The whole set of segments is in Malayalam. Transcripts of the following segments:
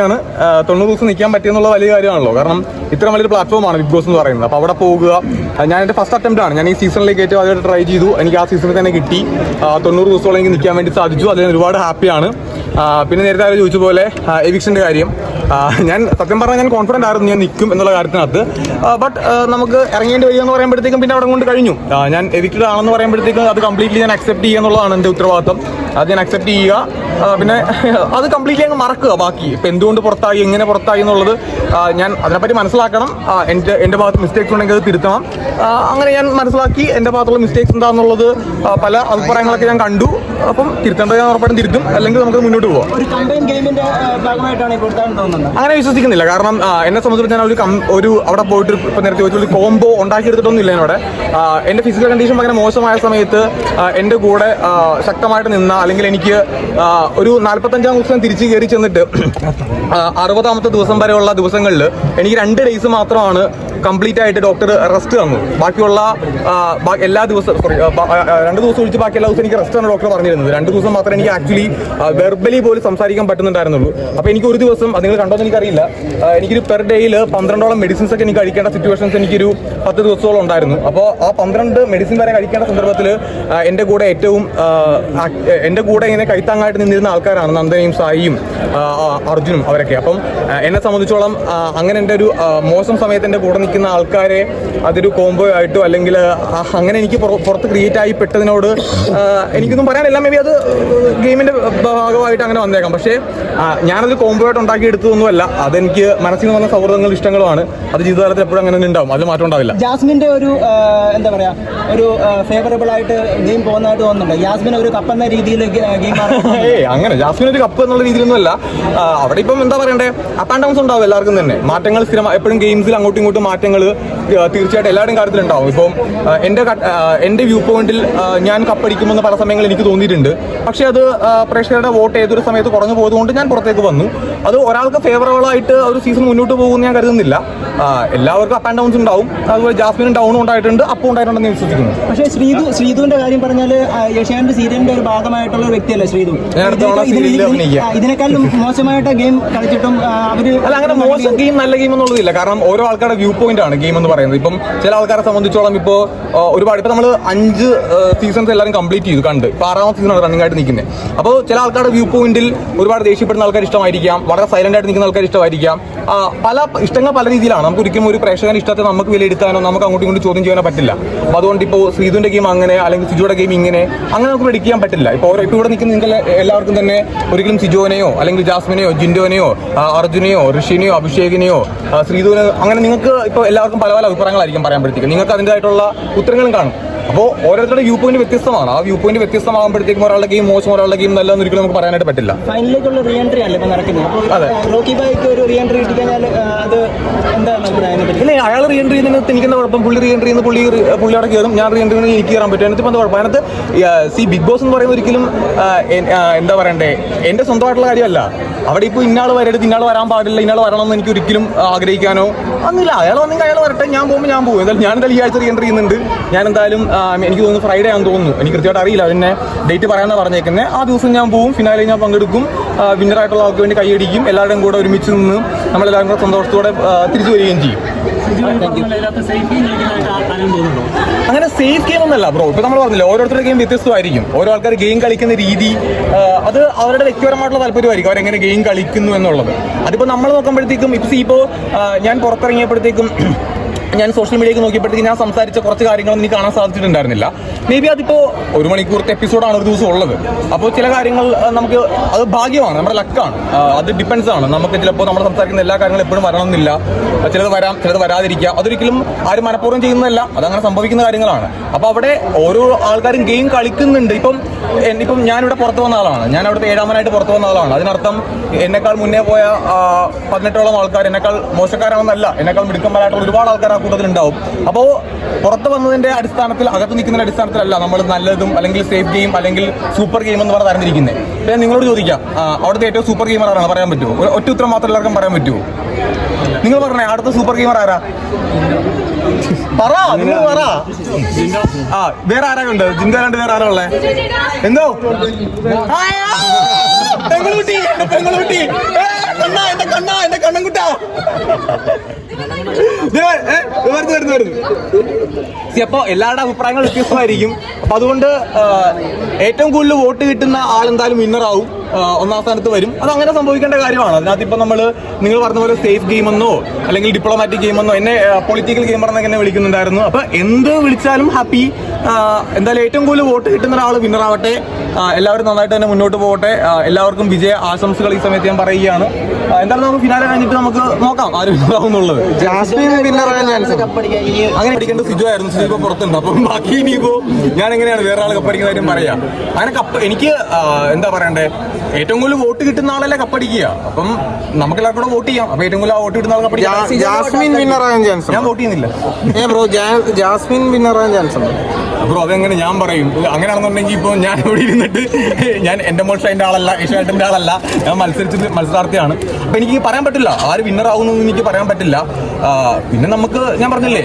ആ, തൊണ്ണൂറ് ദിവസം നിൽക്കാൻ പറ്റിയെന്നുള്ള വലിയ കാര്യമാണല്ലോ. കാരണം ഇത്ര വലിയൊരു പ്ലാറ്റ്ഫോമാണ് ബിഗ് ബോസ് എന്ന് പറയുന്നത്. അപ്പോൾ അവിടെ പോകുക ഞാൻ എന്റെ ഫസ്റ്റ് അറ്റംപ്റ്റ് ആണ്. ഞാൻ ഈ സീസണിലേക്ക് ഏറ്റവും ആദ്യമായിട്ട് ട്രൈ ചെയ്തു. എനിക്ക് ആ സീസണിൽ തന്നെ കിട്ടി. തൊണ്ണൂറ് ദിവസത്തോളം എനിക്ക് നിൽക്കാൻ വേണ്ടി സാധിച്ചു. അതിൽ ഒരുപാട് ഹാപ്പിയാണ് പിന്നെ നേരത്തെ അവർ ചോദിച്ച പോലെ എവിക്ഷന്റെ കാര്യം. ഞാൻ സത്യം പറഞ്ഞാൽ ഞാൻ കോൺഫിഡന്റ് ആയിരുന്നു ഞാൻ നിൽക്കും എന്നുള്ള കാര്യത്തിനകത്ത്. ബട്ട് നമുക്ക് ഇറങ്ങേണ്ടി വരിക എന്ന് പറയുമ്പോഴത്തേക്കും പിന്നെ അവിടെ കൊണ്ട് കഴിഞ്ഞു. ഞാൻ എവിക്റ്റഡ് ആണെന്ന് പറയുമ്പോഴത്തേക്കും അത് കംപ്ലീറ്റ്ലി ഞാൻ അക്സെപ്റ്റ് ചെയ്യുക എന്നുള്ളതാണ് എന്റെ ഉത്തരവാദിത്തം അത് ഞാൻ അക്സെപ്റ്റ് ചെയ്യുക. പിന്നെ അത് കംപ്ലീറ്റ്ലി അങ്ങ് മറക്കുക ബാക്കി. ഇപ്പം എന്തുകൊണ്ട് പുറത്തായി എങ്ങനെ പുറത്തായി എന്നുള്ളത് ഞാൻ അതിനെപ്പറ്റി മനസ്സിലാക്കണം. എന്റെ എന്റെ ഭാഗത്ത് മിസ്റ്റേക്സ് ഉണ്ടെങ്കിൽ അത് തിരുത്തണം. അങ്ങനെ ഞാൻ മനസ്സിലാക്കി എന്റെ ഭാഗത്തുള്ള മിസ്റ്റേക്സ് എന്താണെന്നുള്ളത് പല അഭിപ്രായങ്ങളൊക്കെ ഞാൻ കണ്ടു. അപ്പം തിരുത്തേണ്ടത് ഞാൻ ഉറപ്പായിട്ടും തിരുത്തും. അല്ലെങ്കിൽ നമുക്ക് മുന്നോട്ട് തോന്നുന്നത്. അങ്ങനെ വിശ്വസിക്കുന്നില്ല. കാരണം എന്നെ സംബന്ധിച്ച് ഞാൻ ഒരു ഒരു അവിടെ പോയിട്ട് ഇപ്പൊ നേരത്തെ ചോദിച്ച കോംബോ ഉണ്ടാക്കിയെടുത്തിട്ടൊന്നും ഇല്ല എന്നോട്. എന്റെ ഫിസിക്കൽ കണ്ടീഷൻ ഭയങ്കര മോശമായ സമയത്ത് എന്റെ എന്റെ കൂടെ ശക്തമായിട്ട് നിന്ന അല്ലെങ്കിൽ എനിക്ക് ഒരു നാൽപ്പത്തഞ്ചാം ദിവസം തിരിച്ച് കയറി ചെന്നിട്ട് അറുപതാമത്തെ ദിവസം വരെയുള്ള ദിവസങ്ങളിൽ എനിക്ക് രണ്ട് ഡേയ്സ് മാത്രമാണ് കംപ്ലീറ്റ് ആയിട്ട് ഡോക്ടർ റെസ്റ്റ് തന്നു. ബാക്കിയുള്ള എല്ലാ ദിവസവും സോറി രണ്ട് ദിവസം ഒഴിച്ച് ബാക്കി എല്ലാ ദിവസവും എനിക്ക് റെസ്റ്റ് ആണ് ഡോക്ടർ പറഞ്ഞിരുന്നത്. രണ്ട് ദിവസം മാത്രമേ എനിക്ക് ആക്ച്വലി വെർബലി പോലും സംസാരിക്കാൻ പറ്റുന്നുണ്ടായിരുന്നുള്ളൂ. അപ്പോൾ എനിക്ക് ഒരു ദിവസം അത് നിങ്ങൾ കണ്ടോന്ന് എനിക്കറിയില്ല. ആ, എനിക്കൊരു പെർ ഡേയിൽ പന്ത്രണ്ടോളം മെഡിസിൻസ് ഒക്കെ എനിക്ക് കഴിക്കേണ്ട സിറ്റുവേഷൻസ് എനിക്കൊരു പത്ത് ദിവസത്തോളം ഉണ്ടായിരുന്നു. അപ്പോൾ ആ പന്ത്രണ്ട് മെഡിസിൻ വരെ കഴിക്കേണ്ട സന്ദർഭത്തിൽ എന്റെ കൂടെ ഏറ്റവും എന്റെ കൂടെ ഇങ്ങനെ കൈത്താങ്ങായിട്ട് നിന്നിരുന്ന ആൾക്കാരാണ് നന്ദനയും സായിയും അർജുനും അവരൊക്കെ. അപ്പം എന്നെ സംബന്ധിച്ചോളം അങ്ങനെ എന്റെ ഒരു മോശം സമയത്ത് എന്റെ കൂടെ നിൽക്കുന്ന ആൾക്കാരെ അതൊരു കോംബോ ആയിട്ടോ അല്ലെങ്കിൽ അങ്ങനെ എനിക്ക് പുറ- പുറത്ത് ക്രിയേറ്റ് ആയി പെട്ടതിനോട് എനിക്കൊന്നും പറയാനില്ല. മേ ബി അത് ഗെയിമിന്റെ ഭാഗമായിട്ട് അങ്ങനെ വന്നേക്കാം. പക്ഷേ ഞാനത് കോംബോ ആയിട്ട് ഉണ്ടാക്കി എടുത്തതൊന്നുമല്ല അതെനിക്ക് മനസ്സിൽ നിന്ന് വന്ന സൗഹൃദങ്ങളും ഇഷ്ടങ്ങളുമാണ്. അത് ജീവിതകാലത്തിൽ എപ്പോഴും അങ്ങനെ ഉണ്ടാവും. അതിൽ മാറ്റം ഉണ്ടാവില്ല. ജാസ്മിന്റെ ഒരു എന്താ പറയാ ഒരു ഫേവറബിൾ ആയിട്ട് ഗെയിം പോകുന്നതായിട്ട് തോന്നുന്നുണ്ട്? ജാസ്മിൻ ഒരു കപ്പ് എന്ന രീതിയിൽ ഗെയിം ഏയ് അങ്ങനെ. ജാസ്മിൻ ഒരു കപ്പ് എന്നുള്ള രീതിയിലൊന്നുമല്ല. അല്ല അവിടെ ഇപ്പം എന്താ പറയണ്ടേ? അപ്പ് ആൻഡ് ഡൗൺസ് ഉണ്ടാവും എല്ലാവർക്കും തന്നെ. മാറ്റങ്ങൾ സ്ഥിരം എപ്പോഴും ഗെയിംസിൽ അങ്ങോട്ടും ഇങ്ങോട്ടും മാറ്റങ്ങൾ തീർച്ചയായിട്ടും എല്ലാവരുടെയും കാര്യത്തിൽ ഉണ്ടാവും ഇപ്പം എന്റെ എന്റെ വ്യൂ പോയിന്റിൽ ഞാൻ കപ്പടിക്കുമെന്ന് പല സമയങ്ങളിൽ എനിക്ക് തോന്നിയിട്ടുണ്ട്. പക്ഷേ അത് പ്രേക്ഷകരുടെ വോട്ട് ഏതൊരു സമയത്ത് കുറഞ്ഞു പോയതുകൊണ്ട് ഞാൻ പുറത്തേക്ക് വന്നു. അത് ഒരാൾക്ക് ഫേവറബിൾ ആയിട്ട് ഒരു സീസൺ മുന്നോട്ട് പോകുമെന്ന് ഞാൻ കരുതുന്നില്ല. എല്ലാവർക്കും അപ്പ് ആൻഡ് ഡൗൺസ് ഉണ്ടാവും. അതുപോലെ ജാസ്മിനും ഡൗൺ ഉണ്ടായിട്ടുണ്ട് അപ്പും ഉണ്ടായിട്ടുണ്ടെന്ന് വിശ്വസിക്കുന്നു. പക്ഷേ ശ്രീതു ശ്രീതുവിന്റെ കാര്യം പറഞ്ഞാൽ ഏഷ്യാനെറ്റ് സീരിയലിന്റെ ഒരു ഭാഗമായിട്ടുള്ള ഒരു വ്യക്തിയല്ലേ ശ്രീതു? ഇതിനേക്കാളും മോശമായിട്ട് ഗെയിം കളിച്ചിട്ടും അവർ അല്ല അങ്ങനെ മോശം ഗെയിം നല്ല ഗെയിം എന്നുള്ളതില്ല. കാരണം ഓരോ ആൾക്കാരുടെ വ്യൂ പോയിന്റ് ആണ് ഗെയിം എന്ന് പറയുന്നത്. ഇപ്പം ചില ആൾക്കാരെ സംബന്ധിച്ചോളം ഇപ്പോൾ ഒരുപാട് ഇപ്പം നമ്മൾ അഞ്ച് സീസൺസ് എല്ലാവരും കംപ്ലീറ്റ് ചെയ്തു കണ്ട്. ഇപ്പം ആറാമത്തെ സീസണാണ് റണ്ണിംഗ് ആയിട്ട് നിൽക്കുന്നത് അപ്പോൾ ചില ആൾക്കാരുടെ വ്യൂ പോയിന്റിൽ ഒരുപാട് ദേഷ്യപ്പെടുന്ന ആൾക്കാർ ഇഷ്ടമായിരിക്കാം. വളരെ സൈലന്റ് ആയിട്ട് നിൽക്കുന്ന ആൾക്കാർ ഇഷ്ടമായിരിക്കാം. പല ഇഷ്ടങ്ങൾ പല രീതിയിലാണ്. നമുക്ക് ഒരിക്കലും ഒരു പ്രേക്ഷകൻ ഇഷ്ടത്തെ നമുക്ക് വിലയിരുത്താനോ നമുക്ക് അങ്ങോട്ടും ഇങ്ങോട്ടും ചോദ്യം ചെയ്യാനോ പറ്റില്ല. അപ്പോൾ അതുകൊണ്ട് ഇപ്പോൾ ശ്രീതുവിന്റെ ഗെയിം അങ്ങനെ അല്ലെങ്കിൽ സിജുയുടെ ഗെയിം ഇങ്ങനെ അങ്ങനെ നമുക്ക് predict ചെയ്യാൻ പറ്റില്ല. ഇപ്പോൾ ഓരോ ഇപ്പോൾ ഇവിടെ നിൽക്കുന്ന നിങ്ങൾ എല്ലാവർക്കും തന്നെ ഒരിക്കലും സിജോനെയോ അല്ലെങ്കിൽ ജാസ്മിനെയോ ജിൻഡോനെയോ അർജുനെയോ ഋഷിനെയോ അഭിഷേകിനെയോ ആ, ശ്രീധുവിനെയോ അങ്ങനെ നിങ്ങൾക്ക് ഇപ്പോൾ എല്ലാവർക്കും പല പല അഭിപ്രായങ്ങളായിരിക്കും പറയാൻ നിങ്ങൾക്ക് അതിന്റെതായിട്ടുള്ള ഉത്തരങ്ങളും കാണും. അപ്പോൾ ഓരോരുത്തരുടെ വ്യൂ പോയിന്റ് വ്യത്യസ്തമാണ്. ആ വ്യൂ പോയിന്റ് വ്യത്യസ്തമാകുമ്പോഴത്തേക്കും ഒരാളുടെ ഗെയിം മോശം ഒരാളുടെ ഗെയിം നല്ല ഒരിക്കലും നമുക്ക് പറയാനായിട്ട് പറ്റില്ല. ഫൈനലിലേക്കുള്ള റീ എൻട്രി അല്ലേ ഇപ്പൊ നടക്കുന്നത്? അതെ. റോക്കി ബായിക്ക് ഒരു റീ എൻട്രി കിട്ടിക്കഴിഞ്ഞാൽ അത് എന്താണ് അയാൾ റീ എൻട്രി ചെയ്യുന്നതിനകത്ത് എനിക്ക് എന്താ കുഴപ്പം? പുള്ളി റീ എൻട്രി ചെയ്യുന്ന പുള്ളി പുള്ളി അവിടെ കയറും ഞാൻ റീ എൻട്രി ചെയ്യുന്നത് എനിക്ക് കയറാൻ പറ്റും. അതിനകത്ത് എന്താ കുഴപ്പം? അതിനകത്ത് സി ബിഗ് ബോസ് എന്ന് പറയുന്ന ഒരിക്കലും എന്താ പറയണ്ടേ? എന്റെ സ്വന്തമായിട്ടുള്ള കാര്യമല്ല. അവിടെ ഇപ്പോൾ ഇന്നാൾ വരരുത് ഇന്നാൾ വരാൻ പാടില്ല ഇന്നാൾ വരണം എന്ന് എനിക്ക് ഒരിക്കലും ആഗ്രഹിക്കാനോ അന്നില്ല അയാൾ വന്നെങ്കിൽ അയാൾ വരട്ടെ ഞാൻ പോകുമ്പോൾ ഞാൻ പോകും. എന്തായാലും ഞാൻ എന്തായാലും ഈ ആഴ്ച റീ ചെയ്യുന്നുണ്ട്. ഞാൻ എന്തായാലും എനിക്ക് തോന്നുന്നു ഫ്രൈഡേ ആണെന്ന് തോന്നുന്നു. എനിക്ക് കൃത്യമായിട്ട് അറിയില്ല. അതിനെ ഡേറ്റ് പറയാനാണ് പറഞ്ഞേക്കുന്നത് ആ ദിവസം ഞാൻ പോകും. ഫിനാലെ ഞാൻ പങ്കെടുക്കും. വിന്നറായിട്ടുള്ള ആൾക്ക് വേണ്ടി കൈയടിക്കും. എല്ലാവരുടെയും കൂടെ ഒരുമിച്ച് നിന്ന് നമ്മളെല്ലാവരും കൂടെ സന്തോഷത്തോടെ തിരിച്ചു വരികയും ചെയ്യും. അങ്ങനെ സേഫ് ഗെയിം ഒന്നല്ല ബ്രോ ഇപ്പൊ നമ്മൾ പറഞ്ഞില്ല ഓരോരുത്തരുടെ ഗെയിം വ്യത്യസ്തമായിരിക്കും. ഓരോ ആൾക്കാർ ഗെയിം കളിക്കുന്ന രീതി അത് അവരുടെ വ്യക്തിപരമായിട്ടുള്ള താല്പര്യമായിരിക്കും. അവരെങ്ങനെ ഗെയിം കളിക്കുന്നു എന്നുള്ളത്. അതിപ്പോ നമ്മൾ നോക്കുമ്പോഴത്തേക്കും ഇപ്പൊ ഇപ്പോ ഞാൻ പുറത്തിറങ്ങിയപ്പോഴത്തേക്കും ഞാൻ സോഷ്യൽ മീഡിയയ്ക്ക് നോക്കിയപ്പോഴത്തേക്ക് ഞാൻ സംസാരിച്ച കുറച്ച് കാര്യങ്ങളൊന്നും എനിക്ക് കാണാൻ സാധിച്ചിട്ടുണ്ടായിരുന്നില്ല. മേ ബി അതിപ്പോ ഒരു മണിക്കൂറത്തെ എപ്പിസോഡാണ് ഒരു ദിവസം ഉള്ളത്. അപ്പോൾ ചില കാര്യങ്ങൾ നമുക്ക് അത് ഭാഗ്യമാണ് നമ്മുടെ ലക്കാണ് അത് ഡിപ്പെൻസ് ആണ്. നമുക്ക് ചിലപ്പോൾ നമ്മൾ സംസാരിക്കുന്ന എല്ലാ കാര്യങ്ങളും എപ്പോഴും വരണമെന്നില്ല. ചിലത് വരാം ചിലത് വരാതിരിക്കുക അതൊരിക്കലും ആരും മനഃപൂർവം ചെയ്യുന്നതല്ല. അതങ്ങനെ സംഭവിക്കുന്ന കാര്യങ്ങളാണ്. അപ്പോൾ അവിടെ ഓരോ ആൾക്കാരും ഗെയിം കളിക്കുന്നുണ്ട്. ഇപ്പം ഇപ്പം ഞാനിവിടെ പുറത്തു വന്ന ആളാണ്. ഞാൻ അവിടെ ഏഴാമനായിട്ട് പുറത്തു വന്ന ആളാണ്. അതിനർത്ഥം എന്നെക്കാൾ മുന്നേ പോയ പതിനെട്ടോളം ആൾക്കാർ എന്നെക്കാൾ മോശക്കാരാണെന്നല്ല. എന്നെക്കാൾ മിടുക്കന്മാരായിട്ടുള്ള ഒരുപാട് ആൾക്കാർ ആ കൂട്ടത്തിൽ ഉണ്ടാവും അപ്പോൾ പുറത്ത് വന്നതിന്റെ അടിസ്ഥാനത്തിൽ അകത്ത് നിൽക്കുന്നതിന്റെ അടിസ്ഥാനത്തിലല്ല നമ്മൾ നല്ലതും അല്ലെങ്കിൽ സേഫ് ഗെയിം അല്ലെങ്കിൽ സൂപ്പർ ഗെയിം എന്ന് പറഞ്ഞ് തരംതിരിക്കുന്നത് ഞാൻ നിങ്ങളോട് ചോദിക്കാം. അവിടുത്തെ ഏറ്റവും സൂപ്പർ ഗെയിമർ ആരാണ് പറയാൻ പറ്റുമോ? ഒറ്റ ഉത്തരം മാത്രം എല്ലാവർക്കും പറയാൻ പറ്റുമോ? നിങ്ങൾ പറഞ്ഞേ അടുത്ത സൂപ്പർ ഗെയിമർ ആരാ? പറ നിങ്ങൾ പറ. ആ വേറെ ആരാ ഉണ്ട്? ജിന്ദ രണ്ട് വേറെ ആരാ ഉള്ളേ? എന്തോ! പെങ്ങളുട്ടി പെങ്ങളുട്ടി. കണ്ണാ എന്റെ കണ്ണാ എന്റെ കണ്ണൻ കുട്ടാ ദേ വരുന്നു വരുന്നു അപ്പൊ എല്ലാവരുടെ അഭിപ്രായങ്ങൾ വ്യത്യസ്തമായിരിക്കും. അപ്പൊ അതുകൊണ്ട് ഏറ്റവും കൂടുതൽ വോട്ട് കിട്ടുന്ന ആൾ എന്തായാലും വിന്നർ ആവും. ഒന്നാം സ്ഥാനത്ത് വരും. അത് അങ്ങനെ സംഭവിക്കേണ്ട കാര്യമാണ്. അതിനകത്ത് ഇപ്പൊ നമ്മൾ നിങ്ങൾ പറഞ്ഞ പോലെ സേഫ് ഗെയിമെന്നോ അല്ലെങ്കിൽ ഡിപ്ലോമാറ്റിക് ഗെയിമെന്നോ എന്നെ പൊളിറ്റിക്കൽ ഗെയിമർ എന്നൊക്കെ എന്നെ വിളിക്കുന്നുണ്ടായിരുന്നു. അപ്പൊ എന്ത് വിളിച്ചാലും ഹാപ്പി എന്തായാലും ഏറ്റവും കൂടുതൽ വോട്ട് കിട്ടുന്ന ഒരാൾ വിന്നർ ആവട്ടെ. എല്ലാവരും നന്നായിട്ട് തന്നെ മുന്നോട്ട് പോകട്ടെ. എല്ലാവർക്കും വിജയ ആശംസകൾ ഈ സമയത്ത് ഞാൻ പറയുകയാണ്. എന്തായാലും നമുക്ക് ഫിനാലെ കഴിഞ്ഞിട്ട് നമുക്ക് നോക്കാം ആര് ചാൻസ് അങ്ങനെ പഠിക്കേണ്ട സിജു ആയിരുന്നു. സിജു ഇപ്പൊ പുറത്തുണ്ട്. അപ്പം ബാക്കി ഇനിയിപ്പോ ഞാൻ എങ്ങനെയാണ് വേറെ ആൾ കപ്പടിക്കുന്ന കാര്യം പറയാ. അങ്ങനെ കപ്പ് എനിക്ക് എന്താ പറയണ്ടേ? ഏറ്റവും കൂടുതൽ വോട്ട് കിട്ടുന്ന ആളല്ലേ കപ്പടിക്കുക. അപ്പം നമുക്ക് എല്ലാവർക്കും കൂടെ വോട്ട് ചെയ്യാം. അപ്പൊ ഏറ്റവും കൂടുതൽ വോട്ട് കിട്ടുന്ന ആൾ കപ്പടിക്കുക ജാസ്മിൻ വിന്നർ ആകാൻ ചാൻസ് ഞാൻ വോട്ട് ചെയ്യുന്നില്ല. ഏ ബ്രോ ജാസ്മിൻ വിന്നർ ആകാൻ ചാൻസ് ഉണ്ട്? ബ്രോ അതെങ്ങനെ ഞാൻ പറയും? അങ്ങനെയാണെന്നുണ്ടെങ്കിൽ ഇപ്പോൾ ഞാൻ ഇവിടെ ഇരുന്നിട്ട് ഞാൻ എന്റെ മോൾ ഷൈന്റെ ആളല്ല ഏഷ്യാനെറ്റിന്റെ ആളല്ല. ഞാൻ മത്സരിച്ചിട്ട് മത്സരാർത്ഥിയാണ്. അപ്പം എനിക്ക് പറയാൻ പറ്റില്ല. ആര് വിന്നർ ആവുമെന്ന് എനിക്ക് പറയാൻ പറ്റില്ല. പിന്നെ നമുക്ക് ഞാൻ പറഞ്ഞില്ലേ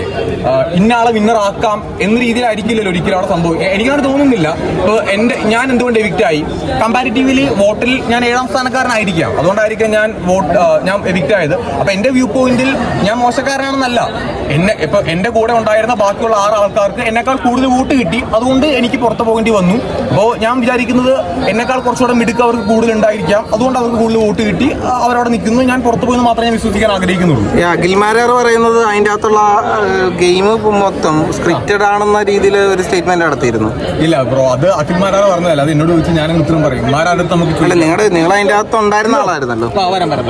ഇന്ന ആളെ വിന്നർ ആക്കാം എന്ന രീതിയിലായിരിക്കില്ലല്ലോ ഒരിക്കലും അവിടെ സംഭവിക്കുക എനിക്കങ്ങനെ തോന്നുന്നില്ല. ഇപ്പോൾ എന്റെ ഞാൻ എന്തുകൊണ്ട് എവിക്റ്റ് ആയി? കമ്പാരിറ്റീവ്ലി വോട്ടിൽ ഞാൻ ഏഴാം സ്ഥാനക്കാരനായിരിക്കാം. അതുകൊണ്ടായിരിക്കാം ഞാൻ വോട്ട് ഞാൻ എവിക്റ്റ് ആയത്. അപ്പം എന്റെ വ്യൂ പോയിന്റിൽ ഞാൻ മോശക്കാരനാണെന്നല്ല. എന്നെ ഇപ്പൊ എന്റെ കൂടെ ഉണ്ടായിരുന്ന ബാക്കിയുള്ള ആറ് ആൾക്കാർക്ക് എന്നെക്കാൾ കൂടുതൽ വോട്ട് കിട്ടി. അതുകൊണ്ട് എനിക്ക് പുറത്തു പോകേണ്ടി വന്നു. അപ്പോൾ ഞാൻ വിചാരിക്കുന്നത് എന്നെക്കാൾ കുറച്ചുകൂടെ മിടുക്ക് അവർക്ക് കൂടുതൽ ഉണ്ടായിരിക്കാം. അതുകൊണ്ട് അവർക്ക് കൂടുതൽ വോട്ട് കിട്ടി. അവരവിടെ നിൽക്കുന്നു. ഞാൻ പുറത്തു പോയി മാത്രമേ ഞാൻ വിശ്വസിക്കാൻ ആഗ്രഹിക്കുന്നുള്ളൂ. ഈ അഖിൽമാരാർ പറയുന്നത് അതിന്റെ അകത്തുള്ള ഗെയിം മൊത്തം സ്ക്രിപ്റ്റഡ് ആണെന്ന രീതിയിൽ ഒരു സ്റ്റേറ്റ്മെന്റ് നടത്തിയിരുന്നു. ഇല്ല ബ്രോ അത് അഖിൽമാരെ പറഞ്ഞതല്ല. അത് എന്നോട് ചോദിച്ചു ഞാൻ ഉത്തരം പറയും. നമുക്ക് നിങ്ങളുടെ നിങ്ങൾ അതിന്റെ അകത്ത് ഉണ്ടായിരുന്ന ആളായിരുന്നല്ലോ. വരാം വരാം.